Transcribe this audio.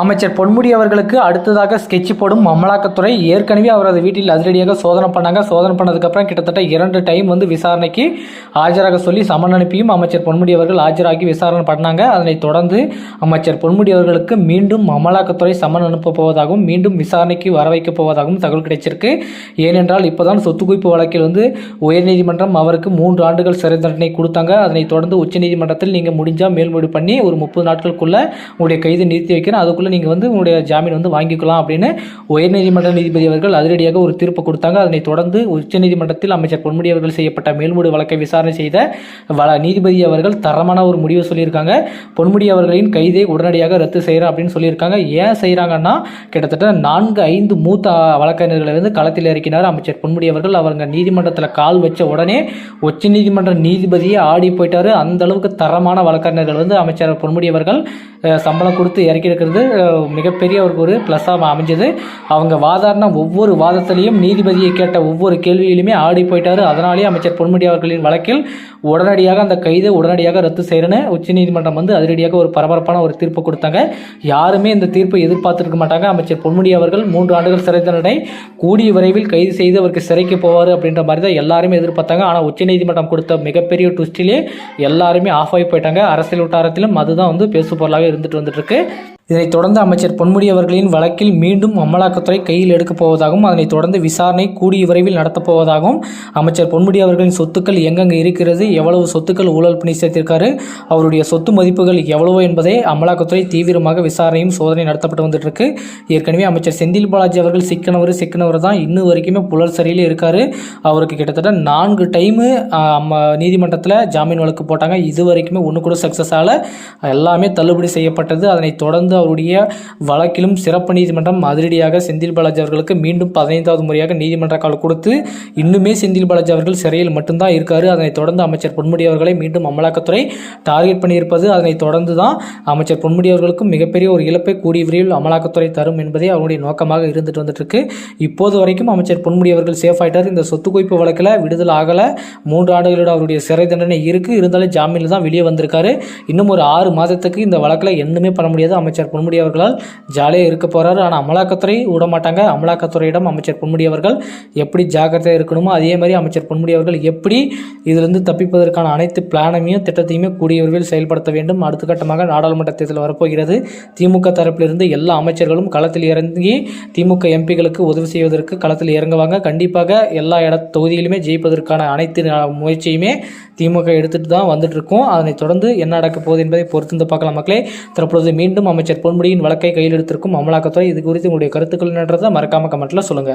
அமைச்சர் பொன்முடி அவர்களுக்கு அடுத்ததாக ஸ்கெட்ச் போடும் அமலாக்கத்துறை ஏற்கனவே அவரது வீட்டில் அதிரடியாக சோதனை பண்ணாங்க. சோதனை பண்ணதுக்கப்புறம் கிட்டத்தட்ட இரண்டு டைம் வந்து விசாரணைக்கு ஆஜராக சொல்லி சமன் அனுப்பியும் அமைச்சர் பொன்முடி அவர்கள் ஆஜராகி விசாரணை பண்ணாங்க. அதனைத் தொடர்ந்து அமைச்சர் பொன்முடி அவர்களுக்கு மீண்டும் அமலாக்கத்துறை சமன் அனுப்பப் போவதாகவும் மீண்டும் விசாரணைக்கு வர வைக்கப் போவதாகவும் தகவல் கிடைச்சிருக்கு. ஏனென்றால் இப்போதான் சொத்து குவிப்பு வழக்கில் வந்து உயர்நீதிமன்றம் அவருக்கு மூன்று ஆண்டுகள் சிறை தண்டனை கொடுத்தாங்க. அதனைத் தொடர்ந்து உச்சநீதிமன்றத்தில் நீங்கள் முடிஞ்சால் மேல்முடி பண்ணி ஒரு முப்பது நாட்களுக்குள்ளே உங்களுடைய கைது நிறுத்தி வைக்கிறேன். அதுக்குள்ளே நீங்கள் வந்து உங்களுடைய ஜாமீன் வந்து வாங்கிக்கலாம் அப்படின்னு உயர்நீதிமன்ற நீதிபதி அவர்கள் அதிரடியாக ஒரு தீர்ப்பு கொடுத்தாங்க. அதனை தொடர்ந்து உச்சநீதிமன்றத்தில் அமைச்சர் பொன்முடி அவர்கள் செய்யப்பட்ட மேல்முடி வழக்கை விசாரணை செய்த வள நீதிபதி அவர்கள் தரமான ஒரு முடிவை சொல்லியிருக்காங்க. பொன்முடி அவர்களின் கைதை உடனடியாக ரத்து செய்கிறேன் அப்படின்னு சொல்லியிருக்காங்க. ஏன் செய்கிறாங்கன்னா கிட்டத்தட்ட நான்கு ஐந்து மூத்த வழக்கறிஞர்களை வந்து களத்தில் இறக்கினார் அமைச்சர் பொன்முடி அவர்கள். அவங்க நீதிமன்றத்தில் கால் வச்ச உடனே உச்ச நீதிமன்ற நீதிபதியே ஆடி போயிட்டாரு. அந்த அளவுக்கு தரமான வழக்கறிஞர்கள் வந்து அமைச்சர் பொன்முடி அவர்கள் சம்பளம் கொடுத்து இறக்கி இருக்கிறது மிகப்பெரிய அவருக்கு ஒரு ப்ளஸ்ஸாக அமைஞ்சது. அவங்க வாதாடின ஒவ்வொரு வாதத்திலையும் நீதிபதியை கேட்ட ஒவ்வொரு கேள்வியிலுமே ஆடி போயிட்டார். அதனாலேயே அமைச்சர் பொன்முடி அவர்களின் வழக்கில் உடனடியாக அந்த கைதை உடனடியாக ரத்து செய்கிறேன்னு உச்சநீதிமன்றம் வந்து அதிரடியாக ஒரு பரபரப்பான ஒரு தீர்ப்பு கொடுத்தாங்க. யாருமே இந்த தீர்ப்பை எதிர்பார்த்துருக்க மாட்டாங்க. அமைச்சர் பொன்முடி அவர்கள் மூன்று ஆண்டுகள் சிறை தண்டனை கூடிய விரைவில் கைது செய்து அவருக்கு சிறைக்கு போவார் அப்படின்ற மாதிரி தான் எல்லாருமே எதிர்பார்த்தாங்க. ஆனால் உச்சநீதிமன்றம் கொடுத்த மிகப்பெரிய ட்விஸ்டிலே எல்லாருமே ஆஃப் ஆகி போயிட்டாங்க. அரசியல் வட்டாரத்திலும் அதுதான் வந்து பேசு பொருளாக இருந்துட்டு வந்துட்டு இருக்கு. இதனைத் தொடர்ந்து அமைச்சர் பொன்முடி அவர்களின் வழக்கில் மீண்டும் அமலாக்கத்துறை கையில் எடுக்கப் போவதாகவும் அதனைத் தொடர்ந்து விசாரணை கூடிய விரைவில் நடத்தப் போவதாகவும் அமைச்சர் பொன்முடி அவர்களின் சொத்துக்கள் எங்கெங்கே இருக்கிறது எவ்வளவு சொத்துக்கள் ஊழல் பணி சேர்த்திருக்காரு அவருடைய சொத்து மதிப்புகள் எவ்வளவு என்பதை அமலாக்கத்துறை தீவிரமாக விசாரணையும் சோதனை நடத்தப்பட்டு வந்துட்டு இருக்கு ஏற்கனவே அமைச்சர் செந்தில் பாலாஜி அவர்கள் சிக்கனவர் சிக்கனவர் தான் இன்னும் வரைக்குமே புலர் சரியில் இருக்காரு. அவருக்கு கிட்டத்தட்ட நான்கு டைமு நீதிமன்றத்தில் ஜாமீன் வழக்கு போட்டாங்க. இது வரைக்குமே ஒன்று கூட சக்ஸஸ் ஆகல. எல்லாமே தள்ளுபடி செய்யப்பட்டது. அதனைத் தொடர்ந்து அவருடைய வழக்கிலும் சிறப்பு நீதிமன்றம் அதிரடியாக செந்தில் பாலாஜி அவர்களுக்கு மீண்டும் பதினைந்தாவது முறையாக நீதிமன்ற கால் கொடுத்து இன்னுமே செந்தில் பாலாஜி அவர்கள் சிறையில் மட்டும்தான் இருக்காரு. அதனைத் தொடர்ந்து அமைச்சர் பொன்முடி அவர்களை மீண்டும் அமலாக்கத்துறை டார்கெட் பண்ணியிருப்பது. அதனைத் தொடர்ந்து தான் அமைச்சர் பொன்முடி அவர்களுக்கும் மிகப்பெரிய ஒரு இழப்பை கூடிய விரைவில் அமலாக்கத்துறை தரும் என்பதே அவருடைய நோக்கமாக இருந்துட்டு வந்துட்டு இருக்கு இப்போது வரைக்கும் அமைச்சர் பொன்முடி அவர்கள் சேஃப் ஆயிட்டார். இந்த சொத்து குவிப்பு வழக்கில் விடுதலை ஆகலை. மூன்று ஆண்டுகளோட அவருடைய சிறை தண்டனை இருக்கு. இருந்தாலும் ஜாமீனில் தான் வெளியே வந்திருக்காரு. இன்னும் ஒரு ஆறு மாதத்துக்கு இந்த வழக்கில் என்னமே பண்ண முடியாது. அமைச்சர் பொன்முடி அவர்களால் ஜாலியாக இருக்க போறாரு. ஆனால் அமலாக்கத்துறை விட மாட்டாங்க அமலாக்கத்துறையிடம் அமைச்சர் பொன்முடி அவர்கள் எப்படி ஜாக்கிரதையாக இருக்கணுமோ அதே மாதிரி அமைச்சர் பொன்முடி அவர்கள் எப்படி இதிலிருந்து தப்பிப்பதற்கான அனைத்து பிளானையும் திட்டத்தையுமே கூடிய விரைவில் செயல்படுத்த வேண்டும். அடுத்த கட்டமாக நாடாளுமன்ற தேர்தல் வரப்போகிறது. திமுக தரப்பிலிருந்து எல்லா அமைச்சர்களும் களத்தில் இறங்கி திமுக எம்பிகளுக்கு உதவி செய்வதற்கு களத்தில் இறங்குவாங்க. கண்டிப்பாக எல்லா இட தொகுதியிலுமே ஜெயிப்பதற்கான அனைத்து முயற்சியுமே திமுக எடுத்துகிட்டு தான் வந்துட்டு இருக்கோம். அதனைத் தொடர்ந்து என்ன நடக்க போகுது என்பதை பொறுத்திருந்து பார்க்கலாம் மக்களே. தற்பொழுது மீண்டும் அமைச்சர் பொன்முடியின் வழக்கை கையில் எடுத்திருக்கும் அமலாக்கத்துறை இது குறித்து உங்களுடைய கருத்துக்கள் என்னன்றதை மறக்காம கமெண்ட்ல சொல்லுங்க.